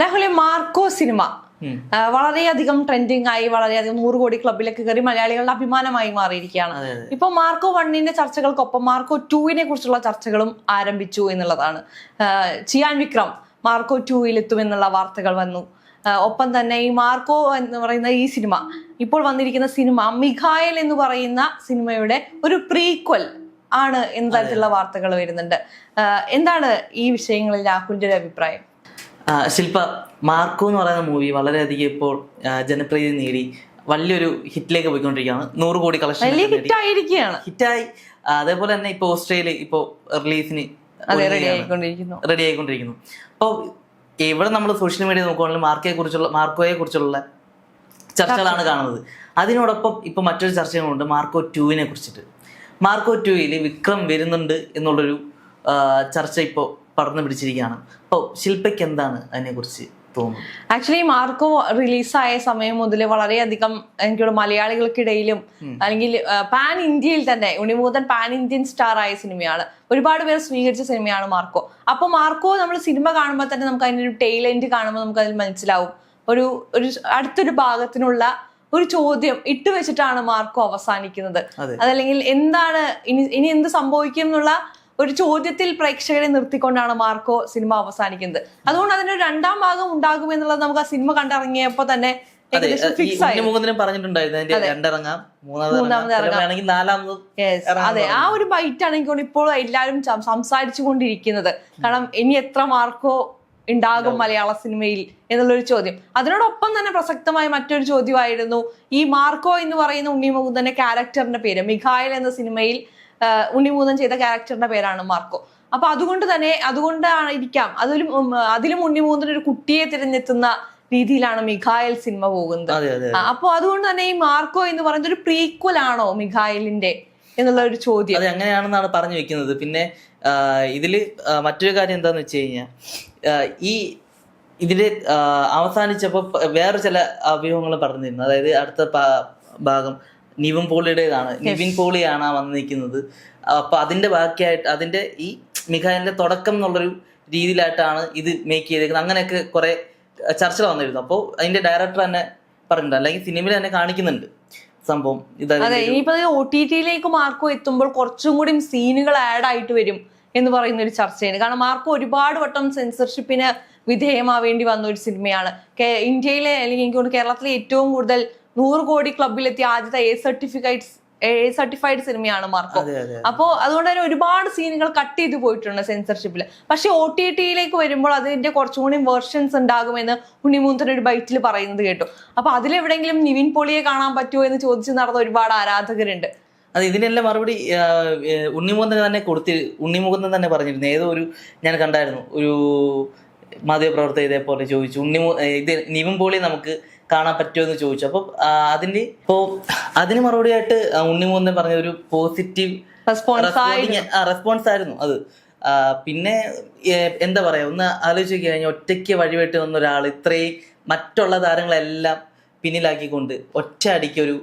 രാഹുലെ Marco cinema. വളരെയധികം trending ആയി വളരെയധികം നൂറ് കോടി ക്ലബിലേക്ക് കയറി മലയാളികളുടെ അഭിമാനമായി മാറിയിരിക്കുകയാണ്. ഇപ്പൊ മാർക്കോ വണ്ണിന്റെ ചർച്ചകൾക്കൊപ്പം മാർക്കോ ടൂവിനെ കുറിച്ചുള്ള ചർച്ചകളും ആരംഭിച്ചു എന്നുള്ളതാണ്. ചിയാൻ വിക്രം മാർക്കോ ടൂവിൽ എത്തുമെന്നുള്ള വാർത്തകൾ വന്നു. ഒപ്പം തന്നെ ഈ മാർക്കോ എന്ന് പറയുന്ന ഈ സിനിമ ഇപ്പോൾ വന്നിരിക്കുന്ന സിനിമ മിഖായൽ എന്ന് പറയുന്ന സിനിമയുടെ ഒരു പ്രീക്വൽ ആണ് എന്ന തരത്തിലുള്ള വാർത്തകൾ വരുന്നുണ്ട്. എന്താണ് ഈ വിഷയങ്ങളിൽ രാഹുലിന്റെ ഒരു അഭിപ്രായം? ശില്പ മാർക്കോ എന്ന് പറയുന്ന മൂവി വളരെയധികം ഇപ്പോൾ ജനപ്രീതി നേടി. വലിയൊരു ഹിറ്റിലേക്ക് പോയിക്കൊണ്ടിരിക്കുകയാണ്. നൂറ് കോടി കളക്ഷൻ ഹിറ്റായിരിക്കുകയാണ്. ഹിറ്റ് ഹിറ്റായി അതേപോലെ തന്നെ ഇപ്പോൾ ഓസ്ട്രേലിയ ഇപ്പോൾ റിലീസിന് റെഡി ആയിക്കൊണ്ടിരിക്കുന്നു. അപ്പോൾ എവിടെ നമ്മൾ സോഷ്യൽ മീഡിയ നോക്കുകയാണെങ്കിൽ മാർക്കയെ കുറിച്ചുള്ള മാർക്കോയെ കുറിച്ചുള്ള ചർച്ചകളാണ് കാണുന്നത്. അതിനോടൊപ്പം ഇപ്പൊ മറ്റൊരു ചർച്ചകളുണ്ട് മാർക്കോ ടുവിനെ കുറിച്ചിട്ട്. മാർക്കോ ടുവിൽ വിക്രം വരുന്നുണ്ട് എന്നുള്ളൊരു ചർച്ച ഇപ്പോൾ പടർന്നു പിടിച്ചിരിക്കുകയാണ്. അപ്പോൾ ശില്പയ്ക്ക് എന്താണ് അതിനെക്കുറിച്ച് കുറിച്ച് ആക്ച്വലി മാർക്കോ റിലീസായ സമയം മുതൽ വളരെയധികം എനിക്കോട് മലയാളികൾക്കിടയിലും അല്ലെങ്കിൽ പാൻ ഇന്ത്യയിൽ തന്നെ ഉണിമൂതൻ പാൻ ഇന്ത്യൻ സ്റ്റാർ ആയ സിനിമയാണ്. ഒരുപാട് പേർ സ്വീകരിച്ച സിനിമയാണ് മാർക്കോ. അപ്പോൾ മാർക്കോ നമ്മൾ സിനിമ കാണുമ്പോൾ തന്നെ നമുക്ക് അതിന്റെ ഒരു ടൈലന്റ് കാണുമ്പോൾ നമുക്ക് അതിൽ മനസ്സിലാവും. ഒരു ഒരു അടുത്തൊരു ഭാഗത്തിനുള്ള ഒരു ചോദ്യം ഇട്ട് വെച്ചിട്ടാണ് മാർക്കോ അവസാനിക്കുന്നത്. അതല്ലെങ്കിൽ എന്താണ് ഇനി ഇനി എന്ത് സംഭവിക്കും എന്നുള്ള ഒരു ചോദ്യത്തിൽ പ്രേക്ഷകരെ നിർത്തിക്കൊണ്ടാണ് മാർക്കോ സിനിമ അവസാനിക്കുന്നത്. അതുകൊണ്ട് അതിന് രണ്ടാം ഭാഗം ഉണ്ടാകും എന്നുള്ളത് നമുക്ക് ആ സിനിമ കണ്ടിറങ്ങിയപ്പോ തന്നെ പറഞ്ഞിട്ടുണ്ടായിരുന്നു. രണ്ടിറങ്ങാം മൂന്നാമത് നാലാമത് അതെ. ആ ഒരു ബൈറ്റ് ആണെങ്കിൽ ഇപ്പോൾ എല്ലാവരും സംസാരിച്ചു കൊണ്ടിരിക്കുന്നത്. കാരണം ഇനി എത്ര മാർക്കോ ഉണ്ടാകും മലയാള സിനിമയിൽ എന്നുള്ളൊരു ചോദ്യം. അതിനോടൊപ്പം തന്നെ പ്രസക്തമായ മറ്റൊരു ചോദ്യമായിരുന്നു ഈ മാർക്കോ എന്ന് പറയുന്ന ഉണ്ണിമുകുന്ദന്റെ ക്യാരക്ടറിന്റെ പേര് മിഖായൽ എന്ന സിനിമയിൽ ആ, ഉണ്ണിമുകുന്ദൻ ചെയ്ത ക്യാരക്ടറിന്റെ പേരാണ് മാർക്കോ. അപ്പൊ അതുകൊണ്ട് തന്നെ അതുകൊണ്ടാണ് ഇരിക്കാം അതിലും അതിലും ഉണ്ണിമൂതൻ ഒരു കുട്ടിയെ തിരഞ്ഞെത്തുന്ന രീതിയിലാണ് മിഖായൽ സിനിമ പോകുന്നത്. അപ്പോൾ അതെ അപ്പൊ അതുകൊണ്ട് തന്നെ ഈ മാർക്കോ എന്ന് പറയുന്നത് ഒരു പ്രീക്വൽ ആണോ മിഖായലിന്റെ എന്നുള്ള ഒരു ചോദ്യം. അത് എങ്ങനെയാണെന്നാണ് പറഞ്ഞു വെക്കുന്നത്. പിന്നെ ഇതിൽ മറ്റൊരു കാര്യം എന്താന്ന് വെച്ച് കഴിഞ്ഞാൽ ഈ ഇതിൽ അവസാനിച്ചപ്പോൾ വേറെ ചില അഭ്യൂഹങ്ങൾ പറഞ്ഞിരുന്നു. അതായത് അടുത്ത ഭാഗം. നിവിൻ പോളിയുടേതാണ്. നിവിൻ പോളിയാണ് ആ വന്ന് നിൽക്കുന്നത്. അപ്പൊ അതിന്റെ ബാക്കിയായിട്ട് അതിന്റെ ഈ മിഖാലിന്റെ തുടക്കം എന്നുള്ളൊരു രീതിയിലായിട്ടാണ് ഇത് മേക്ക് ചെയ്തേക്കുന്നത്. അങ്ങനെയൊക്കെ കുറെ ചർച്ചകൾ വന്നിരുന്നു. അപ്പോൾ അതിന്റെ ഡയറക്ടർ തന്നെ പറഞ്ഞിട്ടുണ്ട്. അല്ലെങ്കിൽ സിനിമയിൽ തന്നെ കാണിക്കുന്നുണ്ട് സംഭവം. അതെ ഇനിയിപ്പോ ഒ ടി ടിയിലേക്ക് മാർക്കോ എത്തുമ്പോൾ കുറച്ചും കൂടി സീനുകൾ ആഡ് ആയിട്ട് വരും എന്ന് പറയുന്ന ഒരു ചർച്ചയാണ്. കാരണം മാർക്കോ ഒരുപാട് വട്ടം സെൻസർഷിപ്പിന് വിധേയമാവേണ്ടി വന്ന ഒരു സിനിമയാണ് ഇന്ത്യയിലെ അല്ലെങ്കിൽ എനിക്ക് കേരളത്തിലെ ഏറ്റവും കൂടുതൽ നൂറ് കോടി ക്ലബിലെത്തിയ ആദ്യത്തെ എ സർട്ടിഫിക്കറ്റ് എ സർട്ടിഫൈഡ് സിനിമയാണ് മാർക്കോ. അപ്പോൾ അതുകൊണ്ട് തന്നെ ഒരുപാട് സീനുകൾ കട്ട് ചെയ്ത് പോയിട്ടുണ്ട് സെൻസർഷിപ്പിൽ പക്ഷെ ഒ ടി ടിയിലേക്ക് വരുമ്പോൾ അതിന്റെ കുറച്ചും കൂടി വേർഷൻസ് ഉണ്ടാകുമെന്ന് ഉണ്ണിമൂന്തൻ ഒരു ബൈറ്റിൽ പറയുന്നത് കേട്ടു. അപ്പൊ അതിലെവിടെങ്കിലും നിവിൻ പോളിയെ കാണാൻ പറ്റുമോ എന്ന് ചോദിച്ചു നടന്ന ഒരുപാട് ആരാധകരുണ്ട്. അത് ഇതിനെല്ലാം മറുപടി ഉണ്ണിമുഖം ഉണ്ണിമുകുന്ദൻ തന്നെ കൊടുത്തി ഉണ്ണിമുകുന്ദൻ തന്നെ പറഞ്ഞിരുന്നു. ഏതോ ഒരു ഞാൻ കണ്ടായിരുന്നു. ഒരു മാധ്യമപ്രവർത്തക ഇതേപോലെ ചോദിച്ചു. ഉണ്ണിമു ഇത് നിവിൻ പോളി നമുക്ക് കാണാൻ പറ്റുമോ എന്ന് ചോദിച്ചു അപ്പോൾ അതിന്റെ ഇപ്പോൾ അതിന് മറുപടിയായിട്ട് ആയിട്ട് ഉണ്ണിമുകുന്ദൻ പറഞ്ഞ ഒരു പോസിറ്റീവ് റെസ്പോൺസ് ആയിരുന്നു. അത്. പിന്നെ എന്താ പറയാ ഒന്ന് ആലോചിച്ച് കഴിഞ്ഞാൽ ഒറ്റയ്ക്ക് വഴിവെട്ട് വന്ന ഒരാൾ ഇത്രയും മറ്റുള്ള താരങ്ങളെല്ലാം പിന്നിലാക്കിക്കൊണ്ട് ഒറ്റ അടിക്ക് ഒരു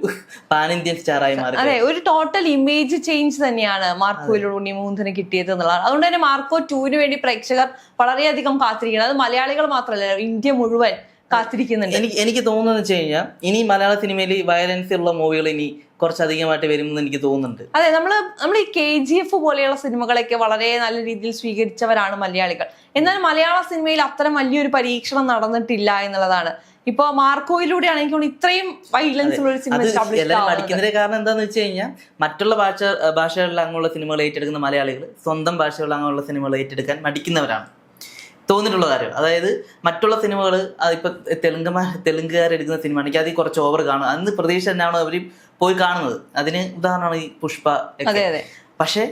പാൻ ഇന്ത്യൻ സ്റ്റാറായി മാറി. അതെ ഒരു ടോട്ടൽ ഇമേജ് ചേഞ്ച് തന്നെയാണ് മാർക്കോയിലൂടെ ഉണ്ണിമൂന്തന് കിട്ടിയത് എന്നുള്ളതാണ്. അതുകൊണ്ട് തന്നെ മാർക്കോ ടൂവിന് വേണ്ടി പ്രേക്ഷകർ വളരെയധികം കാത്തിരിക്കണം. അത് മലയാളികൾ മാത്രമല്ല ഇന്ത്യ മുഴുവൻ കാത്തിരിക്കുന്നുണ്ട്. എനിക്ക് എനിക്ക് തോന്നുന്നത് വെച്ച് കഴിഞ്ഞാൽ ഇനി മലയാള സിനിമയിൽ വയലൻസ് ഉള്ള മൂവികൾ ഇനി കുറച്ചധികമായിട്ട് വരുമെന്ന് എനിക്ക് തോന്നുന്നുണ്ട്. അതെ നമ്മൾ നമ്മൾ ഈ കെ ജി എഫ് പോലെയുള്ള സിനിമകളൊക്കെ വളരെ നല്ല രീതിയിൽ സ്വീകരിച്ചവരാണ് മലയാളികൾ. എന്നാൽ മലയാള സിനിമയിൽ അത്തരം വലിയൊരു പരീക്ഷണം നടന്നിട്ടില്ല എന്നുള്ളതാണ്. ഇപ്പൊ മാർക്കോയിലൂടെ ആണെങ്കിൽ ഇത്രയും വൈലൻസ് ഉള്ള ഒരു സിനിമ പഠിക്കുന്നതിന്റെ കാരണം എന്താന്ന് വെച്ച് കഴിഞ്ഞാൽ മറ്റുള്ള ഭാഷ ഭാഷകളിൽ അങ്ങനെയുള്ള സിനിമകൾ ഏറ്റെടുക്കുന്ന മലയാളികൾ സ്വന്തം ഭാഷകളിൽ അങ്ങനെയുള്ള സിനിമകൾ ഏറ്റെടുക്കാൻ മടിക്കുന്നവരാണ്. തോന്നിയിട്ടുള്ള കാര്യം. അതായത് മറ്റുള്ള സിനിമകൾ അതിപ്പോൾ തെലുങ്ക് തെലുങ്കുകാർ എടുക്കുന്ന സിനിമ ആണെങ്കിൽ അതിൽ കുറച്ച് ഓവർ കാണും. അന്ന് പ്രതീക്ഷ തന്നെയാണ് അവർ പോയി കാണുന്നത്? അതിന് ഉദാഹരണമാണ് ഈ പുഷ്പ പക്ഷേ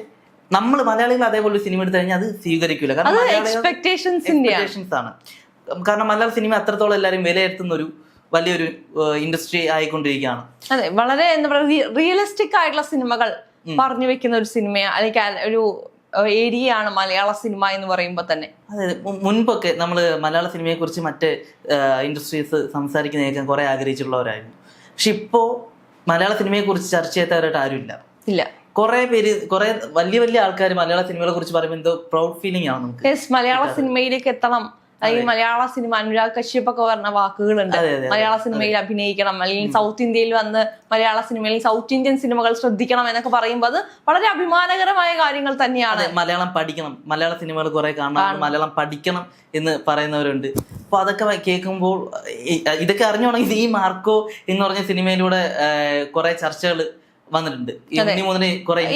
നമ്മൾ മലയാളികൾ അതേപോലെ ഒരു സിനിമ എടുത്തു കഴിഞ്ഞാൽ അത് സ്വീകരിക്കില്ല കാരണം എക്സ്പെക്ടേഷൻസ് ആണ്. കാരണം മലയാള സിനിമ അത്രത്തോളം എല്ലാവരും വിലയിരുത്തുന്ന ഒരു വലിയൊരു ഇൻഡസ്ട്രി ആയിക്കൊണ്ടിരിക്കുകയാണ്. അതെ വളരെ എന്താ പറയുക റിയലിസ്റ്റിക് ആയിട്ടുള്ള സിനിമകൾ പറഞ്ഞു വെക്കുന്ന ഒരു സിനിമ അല്ലെങ്കിൽ ഒരു ഏരിയ ആണ് മലയാള സിനിമ എന്ന് പറയുമ്പോൾ തന്നെ. അതെ മുൻപൊക്കെ നമ്മൾ മലയാള സിനിമയെ കുറിച്ച് മറ്റ് ഇൻഡസ്ട്രീസ് സംസാരിക്കുന്നതിനേക്കാൾ കുറേ ആഗ്രഹിച്ചിട്ടുള്ളവരായിരുന്നു. പക്ഷെ ഇപ്പോൾ മലയാള സിനിമയെ കുറിച്ച് ചർച്ച ചെയ്യാത്തവരായിട്ട് ആരുമില്ല. ഇല്ല. കുറെ പേര് കുറെ വലിയ വലിയ ആൾക്കാർ മലയാള സിനിമകളെ കുറിച്ച് പറയുമ്പോൾ എന്തോ പ്രൗഡ് ഫീലിംഗ് ആണ് നമുക്ക് മലയാള സിനിമയിലേക്ക് എത്തണം അല്ലെങ്കിൽ മലയാള സിനിമ അനുരാഗ് കശ്യപ് ഒക്കെ പറഞ്ഞ വാക്കുകളുണ്ട്. മലയാള സിനിമയിൽ അഭിനയിക്കണം അല്ലെങ്കിൽ സൗത്ത് ഇന്ത്യയിൽ വന്ന് മലയാള സിനിമയിൽ സൗത്ത് ഇന്ത്യൻ സിനിമകൾ ശ്രദ്ധിക്കണം എന്നൊക്കെ പറയുമ്പോൾ അത് വളരെ അഭിമാനകരമായ കാര്യങ്ങൾ തന്നെയാണ്. മലയാളം പഠിക്കണം. മലയാള സിനിമകൾ കുറെ കാണണം. മലയാളം പഠിക്കണം എന്ന് പറയുന്നവരുണ്ട്. അപ്പൊ അതൊക്കെ കേൾക്കുമ്പോൾ ഇതൊക്കെ അറിഞ്ഞോണെങ്കിൽ ഈ മാർക്കോ എന്ന് പറഞ്ഞ സിനിമയിലൂടെ കുറെ ചർച്ചകൾ വന്നിട്ടുണ്ട്.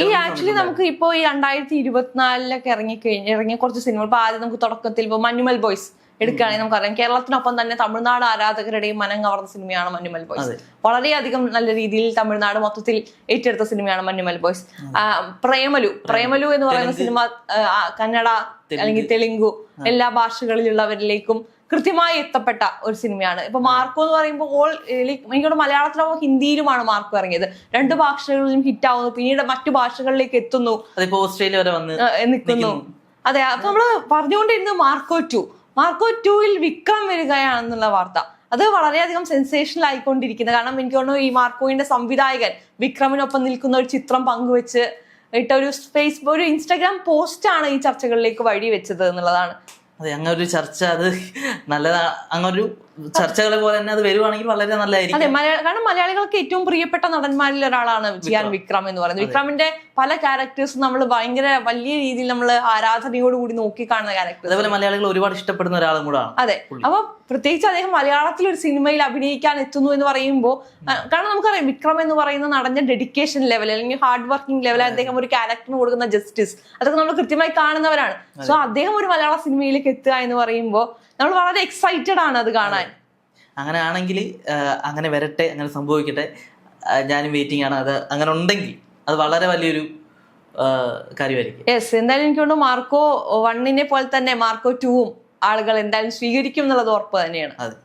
ഈ ആക്ച്വലി നമുക്ക് ഇപ്പോ ഈ രണ്ടായിരത്തി ഇരുപത്തിനാലിലൊക്കെ ഇറങ്ങി കഴിഞ്ഞ ഇറങ്ങിയ കുറച്ച് സിനിമകൾ ഇപ്പൊ ആദ്യം നമുക്ക് തുടക്കത്തിൽ ഇപ്പൊ മഞ്ഞുമൽ ബോയ്സ് എടുക്കുകയാണെങ്കിൽ നമുക്കറിയാം. കേരളത്തിനൊപ്പം തന്നെ തമിഴ്നാട് ആരാധകരുടെയും മനം കവർന്ന സിനിമയാണ് മഞ്ഞുമൽ ബോയ്സ്. വളരെയധികം നല്ല രീതിയിൽ തമിഴ്നാട് മൊത്തത്തിൽ ഏറ്റെടുത്ത സിനിമയാണ് മഞ്ഞുമൽ ബോയ്സ്. പ്രേമലു. പ്രേമലു. എന്ന് പറയുന്ന സിനിമ കന്നഡ അല്ലെങ്കിൽ തെലുങ്കു എല്ലാ ഭാഷകളിലുള്ളവരിലേക്കും കൃത്യമായി എത്തപ്പെട്ട ഒരു സിനിമയാണ്. ഇപ്പൊ മാർക്കോ എന്ന് പറയുമ്പോൾ ഓൾ എനിക്കോട് മലയാളത്തിലോ ഹിന്ദിയിലുമാണ് മാർക്കോ ഇറങ്ങിയത്. രണ്ട് ഭാഷകളിലും ഹിറ്റ് ആവുന്നു പിന്നീട് മറ്റു ഭാഷകളിലേക്ക് എത്തുന്നു. അതിപ്പോ ഓസ്ട്രേലിയ വരെ വന്ന് നിൽക്കുന്നു അതെ അപ്പൊ നമ്മൾ പറഞ്ഞുകൊണ്ടിരുന്നത് മാർക്കോ ടു. മാർക്കോ ടുവിൽ വിക്രം വരികയാണെന്നുള്ള വാർത്ത. അത് വളരെയധികം സെൻസേഷണൽ ആയിക്കൊണ്ടിരിക്കുന്നത് കാരണം എനിക്ക് തോന്നുന്നു ഈ മാർക്കോയിന്റെ സംവിധായകൻ വിക്രമിനൊപ്പം നിൽക്കുന്ന ഒരു ചിത്രം പങ്കുവെച്ച് ഇട്ട ഒരു ഫേസ്ബുക്ക് ഒരു ഇൻസ്റ്റാഗ്രാം പോസ്റ്റ് ആണ് ഈ ചർച്ചകളിലേക്ക് വഴി വെച്ചത് എന്നുള്ളതാണ്. അതെ അങ്ങനെ ഒരു ചർച്ച. അത് നല്ലതാ. അങ്ങനൊരു ചർച്ചകളെ പോലെ തന്നെ അത് വരുവാണെങ്കിൽ വളരെ നല്ലതായിരിക്കും. അതെ മലയാള കാരണം മലയാളികൾക്ക് ഏറ്റവും പ്രിയപ്പെട്ട നടന്മാരിൽ ഒരാളാണ് ജിയാൻ വിക്രം എന്ന് പറയുന്നത്. വിക്രമിന്റെ പല ക്യാരക്ടേഴ്സും നമ്മൾ ഭയങ്കര വലിയ രീതിയിൽ നമ്മൾ ആരാധനയോട് കൂടി നോക്കി കാണുന്ന ക്യാരക്ടർ അതേപോലെ മലയാളികൾ ഒരുപാട് ഇഷ്ടപ്പെടുന്ന ഒരാളും കൂടാണ് അതെ അപ്പൊ പ്രത്യേകിച്ച് അദ്ദേഹം മലയാളത്തിൽ ഒരു സിനിമയിൽ അഭിനയിക്കാൻ എത്തുന്നു എന്ന് പറയുമ്പോൾ കാരണം നമുക്കറിയാം വിക്രം എന്ന് പറയുന്ന നടന്ന ഡെഡിക്കേഷൻ ലെവൽ അല്ലെങ്കിൽ ഹാർഡ് വർക്കിംഗ് ലെവൽ അദ്ദേഹം ഒരു ക്യാരക്ടറിന് കൊടുക്കുന്ന ജസ്റ്റിസ് അതൊക്കെ നമ്മൾ കൃത്യമായി കാണുന്നവരാണ്. സോ അദ്ദേഹം ഒരു മലയാള സിനിമയിലേക്ക് എത്തുക എന്ന് പറയുമ്പോൾ നമ്മൾ വളരെ എക്സൈറ്റഡ് ആണ് അത് കാണാൻ. അങ്ങനെ ആണെങ്കിൽ അങ്ങനെ വരട്ടെ അങ്ങനെ സംഭവിക്കട്ടെ. ഞാനും വെയിറ്റിംഗ് ആണ്. അത് അങ്ങനെ ഉണ്ടെങ്കിൽ അത് വളരെ വലിയൊരു കാര്യമായിരിക്കും. യെസ് എന്തായാലും എനിക്ക് തോന്നുന്നു മാർക്കോ വണ്ണിനെ പോലെ തന്നെ മാർക്കോ ടൂവും ആളുകൾ എന്തായാലും സ്വീകരിക്കും എന്നുള്ളത് ഉറപ്പ് തന്നെയാണ്. അതെ.